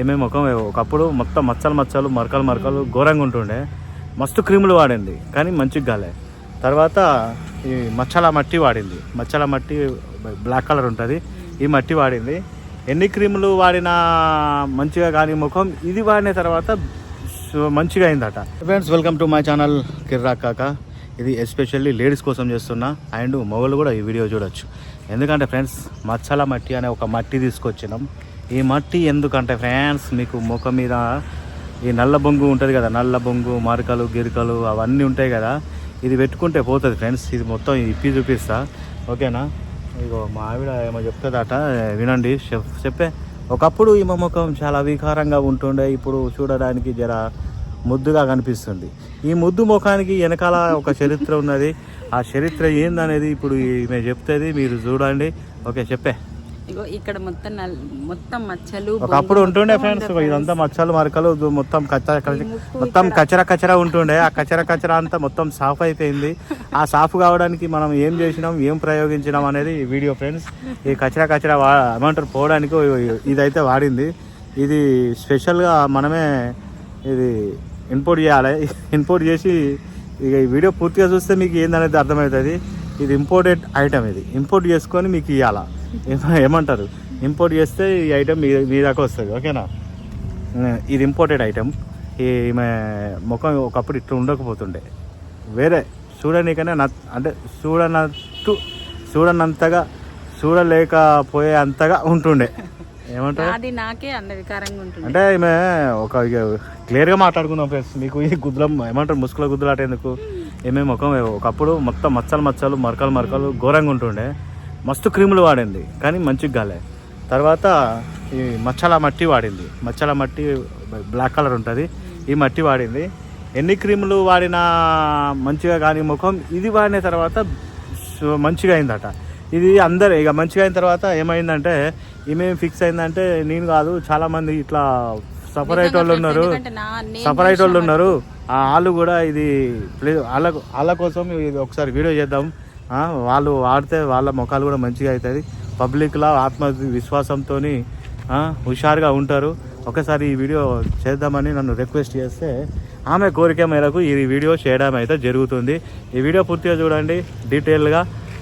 ఏమేమి ముఖం? ఒకప్పుడు మొత్తం మచ్చలు మచ్చలు మరకలు మరకలు ఘోరంగా ఉంటుండే. మస్తు క్రీములు వాడింది కానీ మంచిగా గాలే తర్వాత ఈ మచ్చల మట్టి వాడింది. మచ్చల మట్టి బ్లాక్ కలర్ ఉంటుంది. ఈ మట్టి వాడింది. ఎన్ని క్రీములు వాడినా మంచిగా కానీ ముఖం ఇది వాడిన తర్వాత మంచిగా అయిందట. Friends welcome to my channel కిర్రా కాక ఇది ఎస్పెషల్లీ లేడీస్ కోసం చేస్తున్నా అండ్ మొగలు కూడా ఈ వీడియో చూడొచ్చు. ఎందుకంటే ఫ్రెండ్స్ మచ్చల మట్టి అనే ఒక మట్టి తీసుకొచ్చినాం. ఈ మట్టి ఎందుకంటే ఫ్రాన్స్ మీకు ముఖం మీద ఈ నల్ల బొంగు ఉంటుంది కదా నల్ల బొంగు మరకలు గిరికలు అవన్నీ ఉంటాయి కదా ఇది పెట్టుకుంటే పోతుంది ఫ్రెండ్స్ ఇది మొత్తం ఇప్పి చూపిస్తా. ఓకేనా? ఇగో మా ఆవిడ ఏమో చెప్తుందట వినండి చెప్ చెప్పే. ఒకప్పుడు ఈమె ముఖం చాలా వికారంగా ఉంటుండే ఇప్పుడు చూడడానికి జర ముద్దుగా కనిపిస్తుంది. ఈ ముద్దు ముఖానికి వెనకాల ఒక చరిత్ర ఉన్నది. ఆ చరిత్ర ఏందనేది ఇప్పుడు ఈమె చెప్తుంది మీరు చూడండి. ఓకే చెప్పే. ఇగో ఇక్కడ మొత్తం నల్- మొత్తం మచ్చలు ఒకప్పుడు ఉంటుండే ఫ్రెండ్స్ ఇదంతా మచ్చలు మరకలు మొత్తం కచ్చ ఈ ముక్కు మొత్తం. కచర కచర ఉంటుండే. ఆ కచర కచర అంతా మొత్తం సాఫ్ అయిపోయింది. ఆ సాఫ్ కావడానికి మనం ఏం చేసినాం ఏం ప్రయోగించినాం అనేది వీడియో ఫ్రెండ్స్ ఈ కచర కచర ఏమంటారు పోవడానికి ఇదైతే వాడింది. ఇది స్పెషల్గా మనమే ఇది ఇంపోర్ట్ చేయాలి. ఇంపోర్ట్ చేసి ఇక ఈ వీడియో పూర్తిగా చూస్తే మీకు ఏందనేది అర్థమవుతుంది. ఇది ఇంపోర్టెడ్ ఐటమ్ ఇది. ఇంపోర్ట్ చేసుకొని మీకు ఇవ్వాలా ఏమంటారు? ఇంపోర్ట్ చేస్తే ఈ ఐటమ్ మీ మీ దాకా వస్తుంది ఓకేనా? ఇది ఇంపోర్టెడ్ ఐటమ్ ఈమె ముఖం ఒకప్పుడు ఇట్లా ఉండకపోతుండే. వేరే చూడనీకనే నత్ అంటే చూడనట్టు చూడనంతగా చూడలేకపోయే అంతగా ఉంటుండే. ఏమంటారు? అది నాకే అంద వికారంగా ఉంటుంది అంటే ఈమె ఒక ఇక క్లియర్గా మాట్లాడుకున్నాం ఫ్రెండ్స్. మీకు ఈ గుద్దులం ఏమంటారు ముసుగుల గుద్దులాట ఎందుకు? ఏమేమి ముఖం ఒకప్పుడు మొత్తం మచ్చలు మచ్చలు మరకలు మరకలు ఘోరంగా ఉంటుండే. మస్తు క్రీములు వాడింది. కానీ మంచిగా కాలే తర్వాత ఈ మచ్చల మట్టి వాడింది. మచ్చల మట్టి బ్లాక్ కలర్ ఉంటుంది. ఈ మట్టి వాడింది. ఎన్ని క్రీములు వాడినా మంచిగా కానీ ముఖం ఇది వాడిన తర్వాత మంచిగా అయిందట. ఇది అందరు ఇక మంచిగా అయిన తర్వాత ఏమైందంటే ఈమె ఫిక్స్ అయిందంటే నేను కాదు చాలా మంది ఇట్లా సఫర్ అయ్యే వాళ్ళు ఉన్నారు. సఫర్ అయ్యే వాళ్ళు ఉన్నారు. వాళ్ళు కూడా ఇది ప్లే వాళ్ళ వాళ్ళ కోసం ఇది ఒకసారి వీడియో చేద్దాం. వాళ్ళు వాడితే వాళ్ళ ముఖాలు కూడా మంచిగా అవుతుంది పబ్లిక్లో ఆత్మవిశ్వాసంతో హుషారుగా ఉంటారు. ఒకసారి ఈ వీడియో చేద్దామని నన్ను రిక్వెస్ట్ చేస్తే ఆమె కోరిక మేరకు ఈ వీడియో చేయడం అయితే జరుగుతుంది. ఈ వీడియో పూర్తిగా చూడండి. డీటెయిల్గా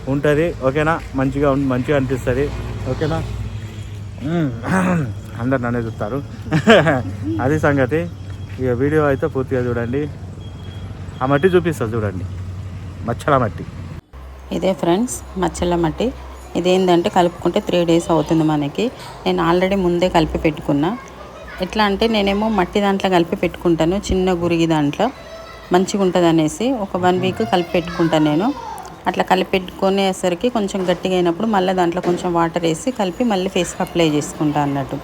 ఉంటుంది. ఓకేనా? మంచిగా ఉం- మంచిగా అనిపిస్తుంది. ఓకేనా? అందరు నన్నే చూస్తారు. అది సంగతి. ఇక వీడియో అయితే పూర్తిగా చూడండి. ఆ మట్టి చూపిస్తా చూడండి. మచ్చల మట్టి. ఇదే ఫ్రెండ్స్ మచ్చల మట్టి. ఇదేంటంటే కలుపుకుంటే త్రీ డేస్ అవుతుంది మనకి. నేను ఆల్రెడీ ముందే కలిపి పెట్టుకున్నా. ఎట్లా అంటే నేనేమో మట్టి దాంట్లో కలిపి పెట్టుకుంటాను చిన్న గురిగి దాంట్లో. మంచిగా ఉంటుంది అనేసి ఒక వన్ వీక్ కలిపి పెట్టుకుంటాను నేను. అట్లా కలిపి పెట్టుకునేసరికి కొంచెం గట్టిగా అయినప్పుడు మళ్ళీ దాంట్లో కొంచెం వాటర్ వేసి కలిపి మళ్ళీ ఫేస్కి అప్లై చేసుకుంటా అన్నట్టు.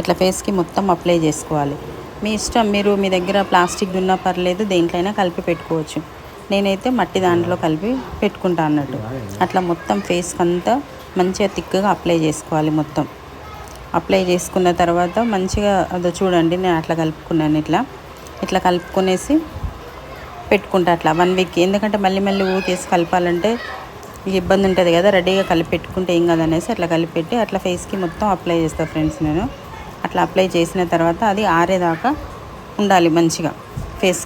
ఇట్లా ఫేస్కి మొత్తం అప్లై చేసుకోవాలి. మీ ఇష్టం మీరు మీ దగ్గర ప్లాస్టిక్ ఉన్నా పర్లేదు దేంట్లైనా కలిపి పెట్టుకోవచ్చు. నేనైతే మట్టి దాంట్లో కలిపి పెట్టుకుంటా అన్నట్టు. అట్లా మొత్తం ఫేస్కి అంతా మంచిగా థిక్గా అప్లై చేసుకోవాలి మొత్తం. అప్లై చేసుకున్న తర్వాత మంచిగా అదో చూడండి నేను అట్లా కలుపుకున్నాను ఇట్లా. ఇట్లా కలుపుకునేసి పెట్టుకుంటా అట్లా వన్ వీక్ ఎందుకంటే మళ్ళీ మళ్ళీ ఊకేసి కలపాలంటే ఇబ్బంది ఉంటుంది కదా రెడీగా కలిపి పెట్టుకుంటే ఏం కదనేసి అట్లా కలిపి పెట్టి అట్లా ఫేస్కి మొత్తం అప్లై చేస్తాను ఫ్రెండ్స్ నేను. అట్లా అప్లై చేసిన తర్వాత అది ఆరేదాకా ఉండాలి మంచిగా ఫేస్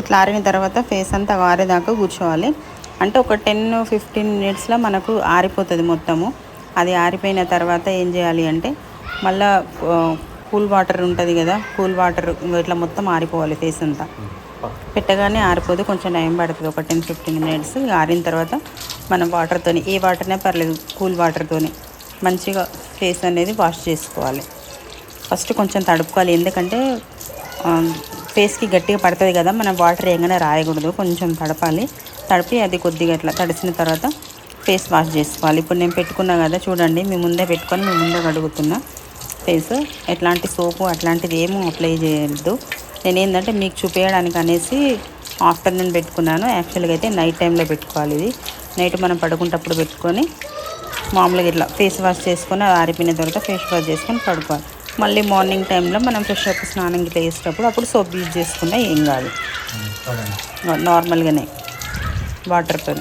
ఇట్లా ఆరిన తర్వాత ఫేస్ అంతా ఆరేదాకా కూర్చోవాలి. అంటే ఒక టెన్ ఫిఫ్టీన్ మినిట్స్లో మనకు ఆరిపోతుంది మొత్తము. అది ఆరిపోయిన తర్వాత ఏం చేయాలి అంటే మళ్ళా కూల్ వాటర్ ఉంటుంది కదా కూల్ వాటర్ ఇట్లా మొత్తం ఆరిపోవాలి ఫేస్ అంతా. పెట్టగానే ఆరిపోదు కొంచెం టైం పడుతుంది. ఒక టెన్ ఫిఫ్టీన్ మినిట్స్ ఆరిన తర్వాత మనం వాటర్తోని ఏ వాటర్నే పర్లేదు కూల్ వాటర్తోని మంచిగా ఫేస్ అనేది వాష్ చేసుకోవాలి. ఫస్ట్ కొంచెం తడుపుకోవాలి ఎందుకంటే ఫేస్కి గట్టిగా పడుతుంది కదా మనం వాటర్ ఏమైనా రాయకూడదు కొంచెం తడపాలి. తడిపి అది కొద్దిగా ఇట్లా తడిసిన తర్వాత ఫేస్ వాష్ చేసుకోవాలి. ఇప్పుడు నేను పెట్టుకున్నా కదా చూడండి మీ ముందే పెట్టుకొని మీ ముందే కడుగుతున్నా ఫేస్ ఎట్లాంటి సోపు అట్లాంటిది ఏమీ అప్లై చేయొద్దు. నేను ఏంటంటే మీకు చూపించడానికి అనేసి ఆఫ్టర్నూన్ పెట్టుకున్నాను. యాక్చువల్గా అయితే నైట్ టైంలో పెట్టుకోవాలి ఇది. నైట్ మనం పడుకుంటప్పుడు పెట్టుకొని మామూలుగా ఇట్లా ఫేస్ వాష్ చేసుకొని ఆరిపోయిన తర్వాత ఫేస్ వాష్ చేసుకొని పడుకోవాలి. మళ్ళీ మార్నింగ్ టైంలో మనం ఫ్రెష్ అప్ స్నానం ఇట్లా వేసేటప్పుడు అప్పుడు సోప్ యూజ్ చేసుకున్నా ఏం కాదు. నార్మల్గానే వాటర్తో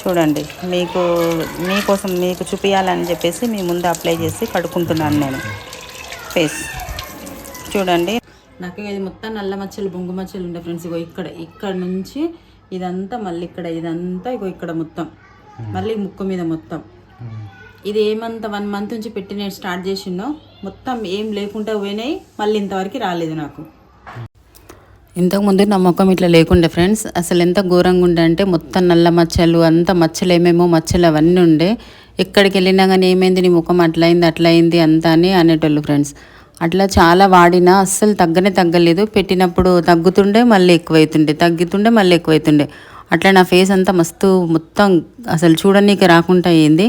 చూడండి మీకు మీకోసం మీకు చూపించాలని చెప్పేసి మీ ముందు అప్లై చేసి కడుక్కుంటున్నాను నేను. ఫేస్. చూడండి. నాకు ఇది మొత్తం నల్ల మచ్చలు బొంగు మచ్చలు ఉండే ఫ్రెండ్స్. ఇగో ఇక్కడ ఇక్కడ నుంచి ఇదంతా మళ్ళీ ఇక్కడ ఇదంతా ఇగో ఇక్కడ మొత్తం. మళ్ళీ ముక్కు మీద మొత్తం. ఇది ఏమంత వన్ మంత్ నుంచి పెట్టి నేను స్టార్ట్ చేసిందో మొత్తం ఏం లేకుండా పోయినాయి మళ్ళీ ఇంతవరకు రాలేదు నాకు. ఇంతకుముందు నా ముఖం ఇట్లా లేకుండే ఫ్రెండ్స్ అసలు ఎంత ఘోరంగా ఉండే అంటే మొత్తం నల్ల మచ్చలు అంత మచ్చలు ఏమేమో మచ్చలు అవన్నీ ఉండే. ఎక్కడికి వెళ్ళినా కానీ ఏమైంది నీ ముఖం అట్లా అయింది అట్లా అయింది అంతా అని అనేటోళ్ళు ఫ్రెండ్స్. అట్లా చాలా వాడినా అస్సలు తగ్గనే తగ్గలేదు. పెట్టినప్పుడు తగ్గుతుండే మళ్ళీ ఎక్కువైతుండే తగ్గుతుండే మళ్ళీ ఎక్కువైతుండే. అట్లా నా ఫేస్ అంతా మస్తు మొత్తం అసలు చూడనీకి రాకుండా అయ్యింది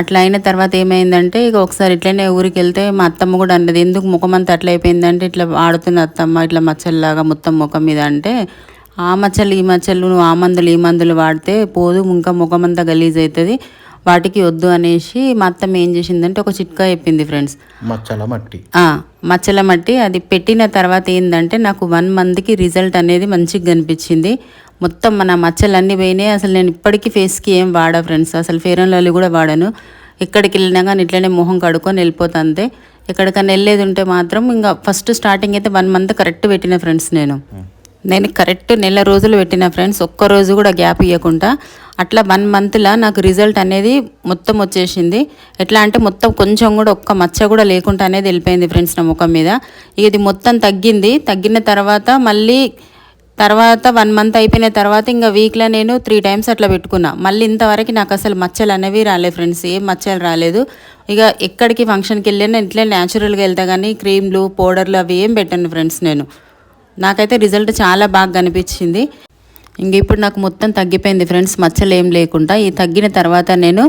అట్లా అయిన తర్వాత ఏమైందంటే ఇక ఒకసారి ఇట్లనే ఊరికి వెళ్తే మా అత్తమ్మ కూడా అన్నది ఎందుకు ముఖం అంతా అట్లా అయిపోయిందంటే ఇట్లా ఆడుతున్న అత్తమ్మ ఇట్లా మచ్చల్లాగా మొత్తం ముఖం మీద. అంటే ఆ మచ్చలు ఈ మచ్చలు నువ్వు ఆ మందులు ఈ మందులు వాడితే పోదు ఇంకా ముఖం అంతా గలీజ్ అవుతుంది. వాటికి వద్దు అనేసి మా అత్తమ్మ ఏం చేసిందంటే ఒక చిట్కా చెప్పింది ఫ్రెండ్స్. మచ్చల మట్టి ఆ, మచ్చల మట్టి అది పెట్టిన తర్వాత ఏంటంటే నాకు వన్ మంత్కి రిజల్ట్ అనేది మంచిగా కనిపించింది. మొత్తం మన మచ్చలన్నీ పోయినాయి. అసలు నేను ఇప్పటికీ ఫేస్కి ఏం వాడా ఫ్రెండ్స్. అసలు ఫేర్ అండ్ లవ్లీ కూడా వాడాను. ఎక్కడికి వెళ్ళినా కానీ ఇట్లనే మొహం కడుక్కొని వెళ్ళిపోతా అంతే. ఎక్కడికైనా వెళ్ళేది ఉంటే మాత్రం ఇంకా ఫస్ట్ స్టార్టింగ్ అయితే వన్ మంత్ కరెక్ట్ పెట్టిన ఫ్రెండ్స్ నేను. నేను కరెక్ట్ నెల రోజులు పెట్టిన ఫ్రెండ్స్ ఒక్క రోజు కూడా గ్యాప్ ఇవ్వకుండా అట్లా వన్ మంత్లో నాకు రిజల్ట్ అనేది మొత్తం వచ్చేసింది. ఎట్లా అంటే మొత్తం కొంచెం కూడా ఒక్క మచ్చ కూడా లేకుండా అనేది వెళ్ళిపోయింది ఫ్రెండ్స్ నా ముఖం మీద. ఇక ఇది మొత్తం తగ్గింది. తగ్గిన తర్వాత మళ్ళీ తర్వాత వన్ మంత్ అయిపోయిన తర్వాత ఇంకా వీక్లో నేను త్రీ టైమ్స్ అట్లా పెట్టుకున్నా. మళ్ళీ ఇంతవరకు నాకు అసలు మచ్చలు అనేవి రాలేదు ఫ్రెండ్స్ ఏం మచ్చలు రాలేదు. ఇక ఎక్కడికి ఫంక్షన్కి వెళ్ళినా ఇట్లా న్యాచురల్గా వెళ్తా కానీ క్రీమ్లు పౌడర్లు అవి ఏం పెట్టాను ఫ్రెండ్స్ నేను. నాకైతే రిజల్ట్ చాలా బాగా కనిపించింది. ఇంక ఇప్పుడు నాకు మొత్తం తగ్గిపోయింది ఫ్రెండ్స్ మచ్చలు ఏం లేకుండా. ఈ తగ్గిన తర్వాత నేను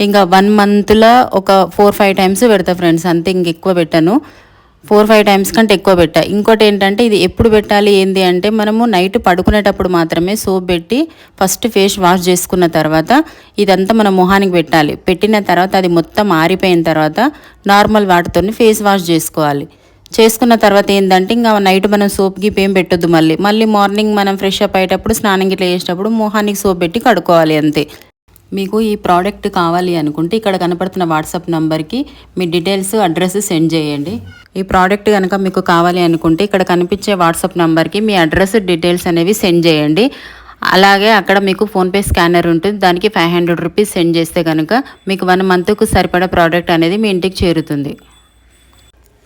ఇంకా వన్ మంత్లో ఒక ఫోర్ ఫైవ్ టైమ్స్ పెడతా ఫ్రెండ్స్ అంతే ఇంక ఎక్కువ పెట్టాను. ఫోర్ ఫైవ్ టైమ్స్ కంటే ఎక్కువ పెట్టా. ఇంకోటి ఏంటంటే ఇది ఎప్పుడు పెట్టాలి ఏంది అంటే మనము నైట్ పడుకునేటప్పుడు మాత్రమే సోప్ పెట్టి ఫస్ట్ ఫేస్ వాష్ చేసుకున్న తర్వాత ఇదంతా మన మొహానికి పెట్టాలి. పెట్టిన తర్వాత అది మొత్తం ఆరిపోయిన తర్వాత నార్మల్ వాటితో ఫేస్ వాష్ చేసుకోవాలి. చేసుకున్న తర్వాత ఏంటంటే ఇంకా నైట్ మనం సోప్ గిప్ ఏం పెట్టొద్దు మళ్ళీ. మళ్ళీ మార్నింగ్ మనం ఫ్రెష్ అప్ అయ్యేటప్పుడు స్నానం గిట్లా చేసేటప్పుడు మొహానికి సోప్ పెట్టి కడుక్కోవాలి అంతే. మీకు ఈ ప్రోడక్ట్ కావాలి అనుకుంటే ఇక్కడ కనపడుతున్న వాట్సాప్ నెంబర్కి మీ డీటెయిల్స్ అడ్రస్ సెండ్ చేయండి. ఈ ప్రోడక్ట్ కనుక మీకు కావాలి అనుకుంటే ఇక్కడ కనిపించే వాట్సాప్ నెంబర్కి మీ అడ్రస్ డీటెయిల్స్ అనేవి సెండ్ చేయండి. అలాగే అక్కడ మీకు ఫోన్పే స్కానర్ ఉంటుంది. దానికి ఫైవ్ హండ్రెడ్ రూపీస్ సెండ్ చేస్తే కనుక మీకు వన్ మంత్కు సరిపడా ప్రోడక్ట్ అనేది మీ ఇంటికి చేరుతుంది.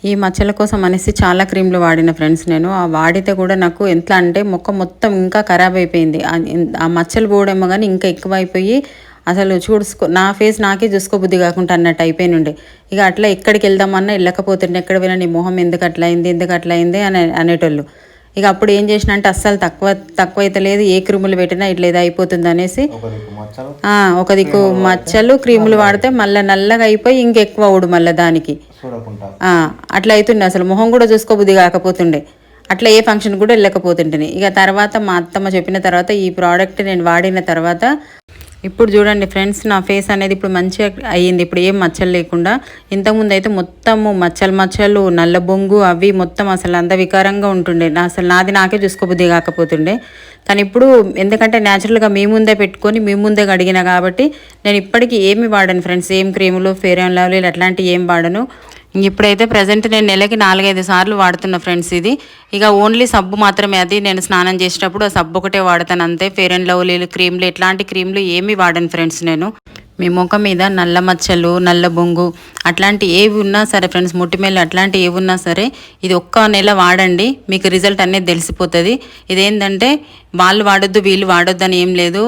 ఈ మచ్చల కోసం అనేసి చాలా క్రీమ్లు వాడిన ఫ్రెండ్స్ నేను. ఆ వాడితే కూడా నాకు ఎట్లా అంటే మొక్క మొత్తం ఇంకా ఖరాబ్ అయిపోయింది. ఆ- మచ్చలు పోవడేమో కానీ ఇంకా ఎక్కువైపోయి అసలు చూసుకో నా ఫేస్ నాకే చూసుకోబుద్ధి కాకుండా అన్నట్టు అయిపోయినుండే. ఇక అట్లా ఎక్కడికి వెళ్దామన్నా వెళ్ళకపోతుండే ఎక్కడ వెళ్ళిన నీ మొహం ఎందుకు అట్లా అయింది ఎందుకు అట్లా అయింది అని అనేటోళ్ళు. ఇక అప్పుడు ఏం చేసిన అంటే అస్సలు తక్కువ తక్కువ అయితే లేదు. ఏ క్రీములు పెట్టినా ఇట్లా ఏదో అయిపోతుంది అనేసి ఒక దిక్కు మచ్చలు. క్రీములు వాడితే మళ్ళీ నల్లగా అయిపోయి ఇంకెక్కువ అవుడు మళ్ళీ దానికి. అట్లా అవుతుండే అసలు. మొహం కూడా చూసుకోబుద్ధి కాకపోతుండే. అట్లా ఏ ఫంక్షన్ కూడా వెళ్ళకపోతుంటే ఇక తర్వాత మా అత్తమ్మ చెప్పిన తర్వాత ఈ ప్రోడక్ట్ నేను వాడిన తర్వాత ఇప్పుడు చూడండి ఫ్రెండ్స్ నా ఫేస్ అనేది ఇప్పుడు మంచిగా అయ్యింది. ఇప్పుడు ఏం మచ్చలు లేకుండా ఇంతకుముందు అయితే మొత్తము మచ్చలు మచ్చలు నల్ల బొంగు అవి మొత్తం అసలు అంత వికారంగా ఉంటుండే. నా అసలు నాది నాకే చూసుకోబుద్ధి కాకపోతుండే. కానీ ఇప్పుడు ఎందుకంటే న్యాచురల్గా మీ ముందే పెట్టుకొని మీ ముందే కడిగిన కాబట్టి నేను ఇప్పటికీ ఏమి వాడను ఫ్రెండ్స్. ఏం క్రీములు ఫేర్ అండ్ లవ్లీలు అట్లాంటివి ఏం వాడను. ఇప్పుడైతే ప్రజెంట్ నేను నెలకి నాలుగైదు సార్లు వాడుతున్నా ఫ్రెండ్స్ ఇది. ఇక ఓన్లీ సబ్బు మాత్రమే అది. నేను స్నానం చేసేటప్పుడు ఆ సబ్బు ఒకటే వాడతాను అంతే. ఫేర్ అండ్ లవ్లీలు క్రీమ్లు ఇట్లాంటి క్రీమ్లు ఏమీ వాడను ఫ్రెండ్స్ నేను. మీ ముఖం మీద నల్ల మచ్చలు నల్ల బొంగు అట్లాంటి ఏవి ఉన్నా సరే ఫ్రెండ్స్ ముట్టిమేలు అట్లాంటి ఏవి ఉన్నా సరే ఇది ఒక్క నెల వాడండి. మీకు రిజల్ట్ అనేది తెలిసిపోతుంది. ఇదేంటంటే వాళ్ళు వాడొద్దు వీళ్ళు వాడొద్దు అని ఏం లేదు.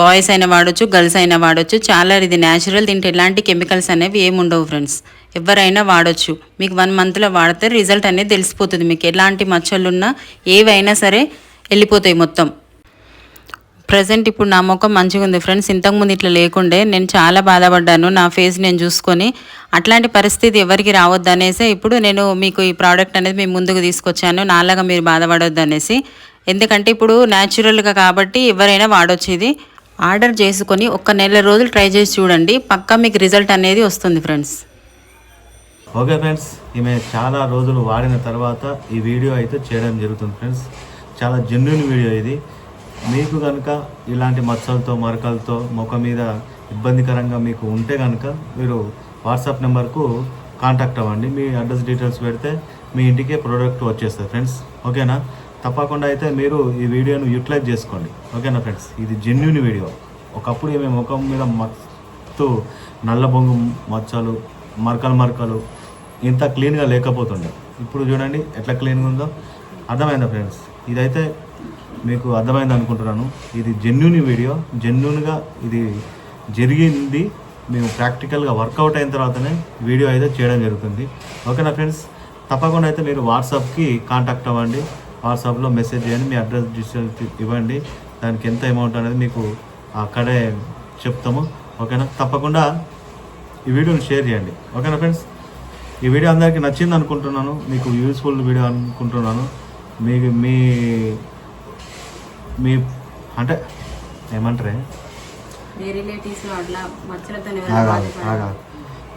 బాయ్స్ అయినా వాడొచ్చు గర్ల్స్ అయినా వాడొచ్చు. చాలా ఇది న్యాచురల్ దీంట్లో ఎలాంటి కెమికల్స్ అనేవి ఏమి ఉండవు ఫ్రెండ్స్. ఎవరైనా వాడొచ్చు. మీకు వన్ మంత్లో వాడితే రిజల్ట్ అనేది తెలిసిపోతుంది. మీకు ఎలాంటి మచ్చలు ఉన్నా ఏవైనా సరే వెళ్ళిపోతాయి మొత్తం. ప్రజెంట్ ఇప్పుడు నా ముఖం మంచిగా ఉంది. ఫ్రెండ్స్ ఇంతకుముందు ఇట్లా లేకుండే నేను చాలా బాధపడ్డాను. నా ఫేస్ నేను చూసుకొని అట్లాంటి పరిస్థితి ఎవరికి రావద్దు అనేసి ఇప్పుడు నేను మీకు ఈ ప్రోడక్ట్ అనేది మేము ముందుకు తీసుకొచ్చాను. నాలాగా మీరు బాధపడొద్దు అనేసి. ఎందుకంటే ఇప్పుడు న్యాచురల్గా కాబట్టి ఎవరైనా వాడొచ్చు ఇది. ఆర్డర్ చేసుకొని ఒక నెల రోజులు ట్రై చేసి చూడండి. పక్కా మీకు రిజల్ట్ అనేది వస్తుంది ఫ్రెండ్స్ ఓకే ఫ్రెండ్స్ ఈమె చాలా రోజులు వాడిన తర్వాత ఈ వీడియో అయితే చేయడం జరుగుతుంది ఫ్రెండ్స్ చాలా జెన్యున్ వీడియో ఇది. మీకు కనుక ఇలాంటి మచ్చలతో మరకలతో ముఖం మీద ఇబ్బందికరంగా మీకు ఉంటే కనుక మీరు వాట్సాప్ నెంబర్కు కాంటాక్ట్ అవ్వండి. మీ అడ్రస్ డీటెయిల్స్ పెడితే మీ ఇంటికే ప్రోడక్ట్ వచ్చేస్తుంది ఫ్రెండ్స్. ఓకేనా? తప్పకుండా అయితే మీరు ఈ వీడియోను యూటిలైజ్ చేసుకోండి. ఓకేనా ఫ్రెండ్స్? ఇది జెన్యున్ వీడియో. ఒకప్పుడు మేము ముఖం మీద మత్తు నల్ల బొంగు మచ్చలు మరకలు మరకలు ఇంత క్లీన్గా లేకపోతుండే. ఇప్పుడు చూడండి ఎట్లా క్లీన్గా ఉందో అర్థమైందా ఫ్రెండ్స్? ఇదైతే మీకు అర్థమైంది అనుకుంటున్నాను. ఇది జెన్యున్ వీడియో జెన్యున్గా ఇది జరిగింది. మేము ప్రాక్టికల్గా వర్కౌట్ అయిన తర్వాతనే వీడియో అయితే చేయడం జరుగుతుంది. ఓకేనా ఫ్రెండ్స్ తప్పకుండా అయితే మీరు వాట్సాప్కి కాంటాక్ట్ అవ్వండి. వాట్సాప్లో మెసేజ్ చేయండి. మీ అడ్రస్ డీటెయిల్స్ ఇవ్వండి. దానికి ఎంత అమౌంట్ అనేది మీకు అక్కడే చెప్తాము. ఓకేనా తప్పకుండా ఈ వీడియోని షేర్ చేయండి. ఓకేనా ఫ్రెండ్స్ ఈ వీడియో అందరికీ నచ్చింది అనుకుంటున్నాను. మీకు యూస్ఫుల్ వీడియో అనుకుంటున్నాను. మీకు మీ మీ అంటే ఏమంటారే? మీ అట్లా మచ్చలతో.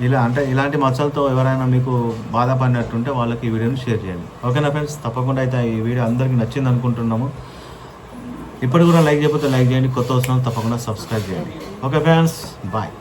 ఇలా అంటే ఇలాంటి మచ్చలతో ఎవరైనా మీకు బాధపడినట్టుంటే వాళ్ళకి ఈ వీడియోని షేర్ చేయండి. ఓకేనా ఫ్రెండ్స్? తప్పకుండా అయితే ఈ వీడియో అందరికీ నచ్చింది అనుకుంటున్నాము. ఇప్పటి కూడా లైక్ చేయకపోతే లైక్ చేయండి. కొత్త వస్తున్నాం తప్పకుండా సబ్స్క్రైబ్ చేయండి. Okay friends bye.